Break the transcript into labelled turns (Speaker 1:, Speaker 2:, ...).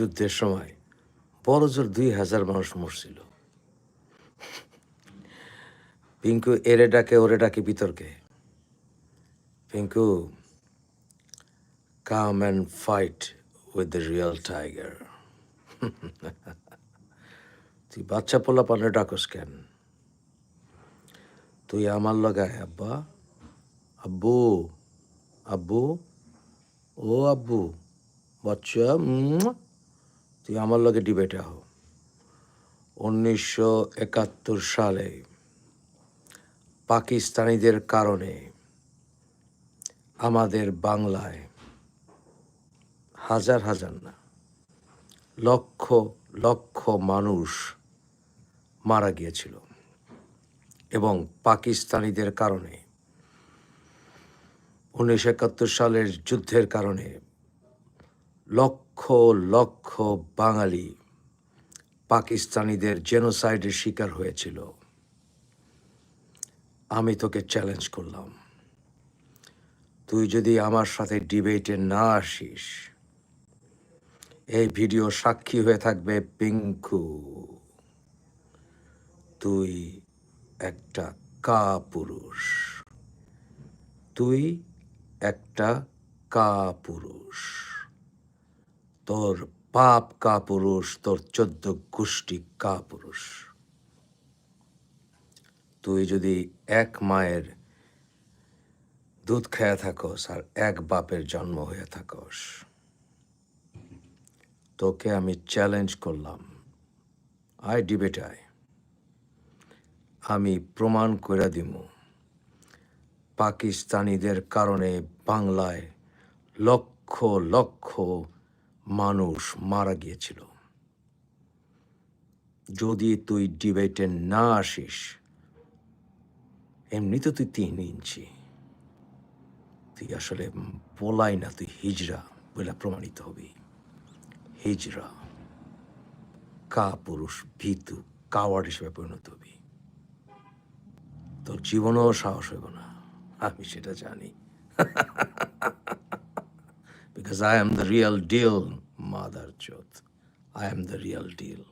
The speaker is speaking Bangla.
Speaker 1: যুদ্ধের সময় বড় জোর দুই হাজার মানুষ মরছিল। পিঙ্কু, এরে ডাকে, ওরে ডাকে বিতর্কে। Pinku come and fight with the real tiger তুই বাচ্চা পোলা পানে ডাকস কেন? তুই আমার লগায় আব্বা। আব্বু আব্বু। ও আব্বু, বাচ্চা তুই আমার লগে ডিবেটে হও। উনিশশো একাত্তর সালে পাকিস্তানিদের কারণে আমাদের বাংলায় হাজার হাজার না, লক্ষ লক্ষ মানুষ মারা গিয়েছিল এবং পাকিস্তানিদের কারণে উনিশশো একাত্তর সালের যুদ্ধের কারণে লক্ষ লক্ষ লক্ষ বাঙালি পাকিস্তানিদের জেনোসাইডের শিকার হয়েছিল। আমি তোকে চ্যালেঞ্জ করলাম। তুই যদি আমার সাথে ডিবেটে না আসিস, এই ভিডিও সাক্ষী হয়ে থাকবে পিঙ্কু। তুই একটা কা পুরুষ তুই একটা কা পুরুষ তোর পাপ কা পুরুষ তোর চোদ্দ গোষ্ঠী কা পুরুষ তুই যদি এক মায়ের দুধ খেয়ে থাকস আর এক বাপের জন্ম হয়ে থাকস, তোকে আমি চ্যালেঞ্জ করলাম। আই ডিবেট আই আমি প্রমাণ করে দিব পাকিস্তানিদের কারণে বাংলায় লক্ষ লক্ষ মানুষ মারা গিয়েছিল। যদি তুই ডিবেটে না আসিস এমনি তো তুই তিন ইঞ্চি। তুই আসলে বলাই না, তুই হিজরা বলে প্রমাণিত হবি। হিজরা কা পুরুষ ভীতু, কাওয়ার্ড হিসেবে পরিণত হবি। তোর জীবনেও সাহস হইব না, আমি সেটা জানি। because I am the real deal, Mother Chot. I am the real deal.